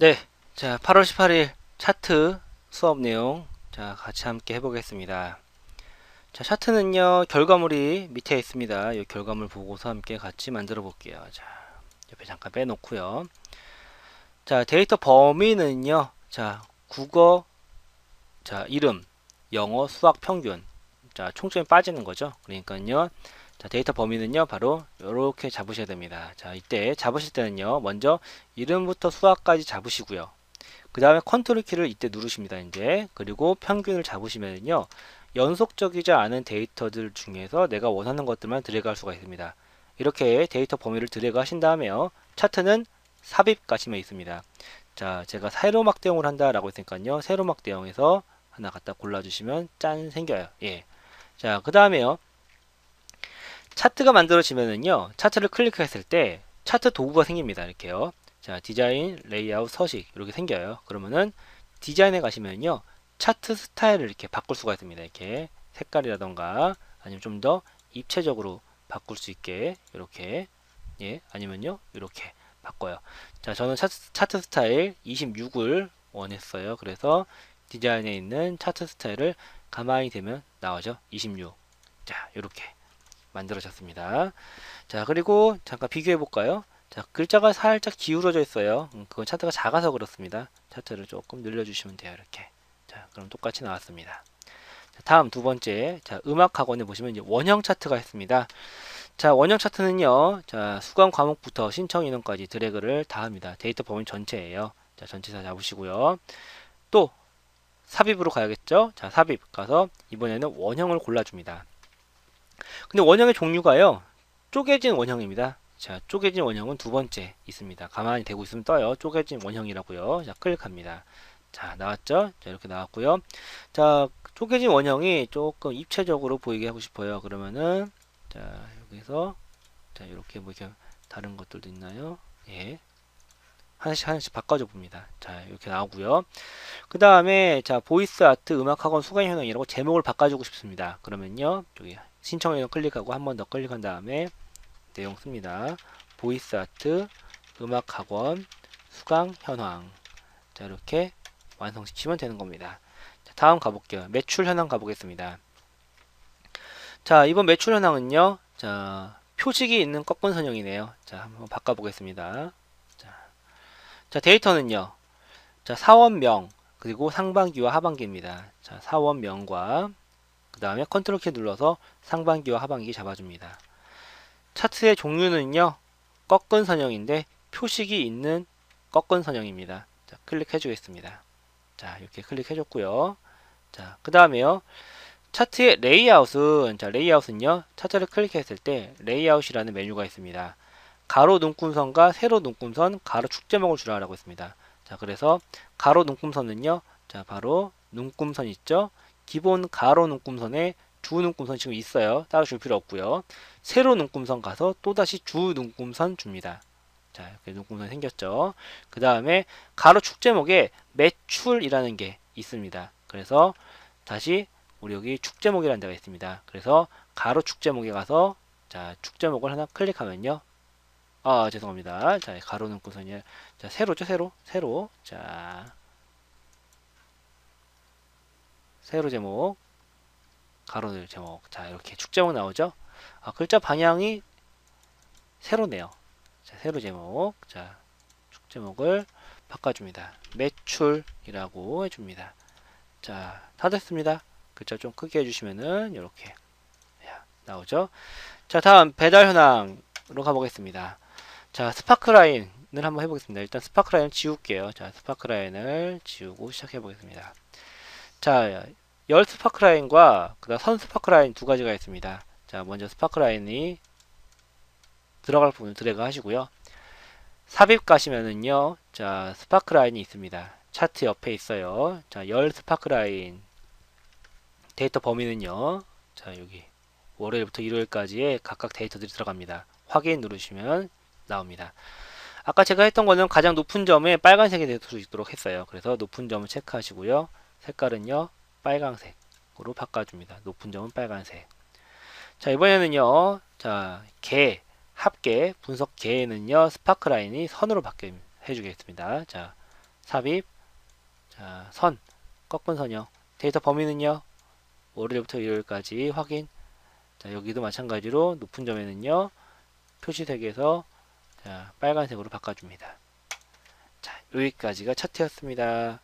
네, 자 8월 18일 차트 수업 내용 자 같이 함께 해보겠습니다. 자 차트는요 결과물이 밑에 있습니다. 이 결과물 보고서 함께 같이 만들어 볼게요. 자 옆에 잠깐 빼놓고요. 자 데이터 범위는요 자 국어 자 이름 영어 수학 평균 자 총점이 빠지는 거죠. 그러니까요 자 데이터 범위는요 바로 이렇게 잡으셔야 됩니다. 자 이때 잡으실 때는요 먼저 이름부터 수학까지 잡으시고요. 그 다음에 컨트롤 키를 이때 누르십니다. 이제 그리고 평균을 잡으시면요 연속적이지 않은 데이터들 중에서 내가 원하는 것들만 드래그 할 수가 있습니다. 이렇게 데이터 범위를 드래그 하신 다음에요 차트는 삽입 가시면 있습니다. 자 제가 세로 막대형을 한다 라고 했으니까요 세로 막대형에서 하나 갖다 골라주시면 짠 생겨요. 예. 자그 다음에요 차트가 만들어지면은요 차트를 클릭했을 때 차트 도구가 생깁니다. 이렇게요. 자, 디자인, 레이아웃, 서식 이렇게 생겨요. 그러면은 디자인에 가시면요. 차트 스타일을 이렇게 바꿀 수가 있습니다. 이렇게 색깔이라던가 아니면 좀 더 입체적으로 바꿀 수 있게 이렇게 예, 아니면요. 이렇게 바꿔요. 자, 저는 차트, 차트 스타일 26을 원했어요. 그래서 디자인에 있는 차트 스타일을 가만히 대면 나오죠. 26. 자, 이렇게 만들어졌습니다. 자, 그리고 잠깐 비교해 볼까요? 자, 글자가 살짝 기울어져 있어요. 음, 그건 차트가 작아서 그렇습니다. 차트를 조금 늘려주시면 돼요. 이렇게. 자, 그럼 똑같이 나왔습니다. 자, 다음 두 번째. 자, 음악 학원에 보시면 이제 원형 차트가 있습니다. 자, 원형 차트는요. 자, 수강 과목부터 신청 인원까지 드래그를 다 합니다. 데이터 범위 전체예요. 자, 전체 다 잡으시고요. 또 삽입으로 가야겠죠? 자, 삽입 가서 이번에는 원형을 골라줍니다. 근데 원형의 종류가요. 쪼개진 원형입니다. 자, 쪼개진 원형은 두 번째 있습니다. 가만히 대고 있으면 떠요. 쪼개진 원형이라고요. 자, 클릭합니다. 자, 나왔죠? 자, 이렇게 나왔고요. 자, 쪼개진 원형이 조금 입체적으로 보이게 하고 싶어요. 그러면은 자, 여기서 자, 이렇게 뭐 이렇게 다른 것들도 있나요? 예. 하나씩 하나씩 바꿔줘 봅니다. 자, 이렇게 나오고요. 그 다음에 자, 보이스 아트 음악학원 수강 현황이라고 제목을 바꿔주고 싶습니다. 그러면요. 여기 신청 현황 클릭하고 한 번 더 클릭한 다음에 내용 씁니다. 보이스 아트 음악 학원 수강 현황. 자, 이렇게 완성시키면 되는 겁니다. 자, 다음 가볼게요. 매출 현황 가보겠습니다. 자, 이번 매출 현황은요. 자, 표식이 있는 꺾은 선형이네요. 자, 한번 바꿔보겠습니다. 자, 자 데이터는요. 자, 사원명 그리고 상반기와 하반기입니다. 자, 사원명과 그 다음에 컨트롤 키 눌러서 상반기와 하반기 잡아줍니다. 차트의 종류는요. 꺾은 선형인데 표식이 있는 꺾은 선형입니다. 자, 클릭해 주겠습니다. 자, 이렇게 클릭해 줬고요. 자, 그 다음에요. 차트의 레이아웃은 자, 레이아웃은요. 차트를 클릭했을 때 레이아웃이라는 메뉴가 있습니다. 가로 눈금선과 세로 눈금선, 가로 축제목을 주라라고 했습니다. 자, 그래서 가로 눈금선은요. 자, 바로 눈금선 있죠? 기본 가로 눈금선에 주 눈금선 지금 있어요. 따로 줄 필요 없고요. 세로 눈금선 가서 또다시 주 눈금선 줍니다. 자, 이렇게 눈금선 생겼죠. 그 다음에 가로 축제목에 매출이라는 게 있습니다. 그래서 다시 우리 여기 축제목이라는 데가 있습니다. 그래서 가로 축제목에 가서 자, 축제목을 하나 클릭하면요. 아, 죄송합니다. 자, 가로 눈금선이 자, 세로죠, 세로. 세로. 자, 세로 제목. 가로들 제목. 자, 이렇게 축제목 나오죠? 아, 글자 방향이 세로네요. 자, 세로 제목. 자, 축제목을 바꿔줍니다. 매출이라고 해줍니다. 자, 다 됐습니다. 글자 좀 크게 해주시면은 이렇게 나오죠. 자, 다음 배달 현황으로 가보겠습니다. 자, 스파크라인을 한번 해보겠습니다. 일단 스파크라인 지울게요. 자, 스파크라인을 지우고 시작해보겠습니다. 자, 열 스파크라인과 그다음 선 스파크라인 두 가지가 있습니다. 자, 먼저 스파크라인이 들어갈 부분 드래그 하시고요. 삽입 가시면은요. 자, 스파크라인이 있습니다. 차트 옆에 있어요. 자, 열 스파크라인 데이터 범위는요. 자, 여기 월요일부터 일요일까지의 각각 데이터들이 들어갑니다. 확인 누르시면 나옵니다. 아까 제가 했던 거는 가장 높은 점에 빨간색이 될 수 있도록 했어요. 그래서 높은 점을 체크하시고요. 색깔은요. 빨강색으로 바꿔줍니다. 높은 점은 빨간색. 자 이번에는요. 자, 개, 합계, 분석 개에는요. 스파크 라인이 선으로 바뀌어 해주겠습니다. 자, 삽입, 자, 선, 꺾은 선형. 데이터 범위는요. 월요일부터 일요일까지 확인. 자, 여기도 마찬가지로 높은 점에는요. 표시색에서 자, 빨간색으로 바꿔줍니다. 자, 여기까지가 차트였습니다.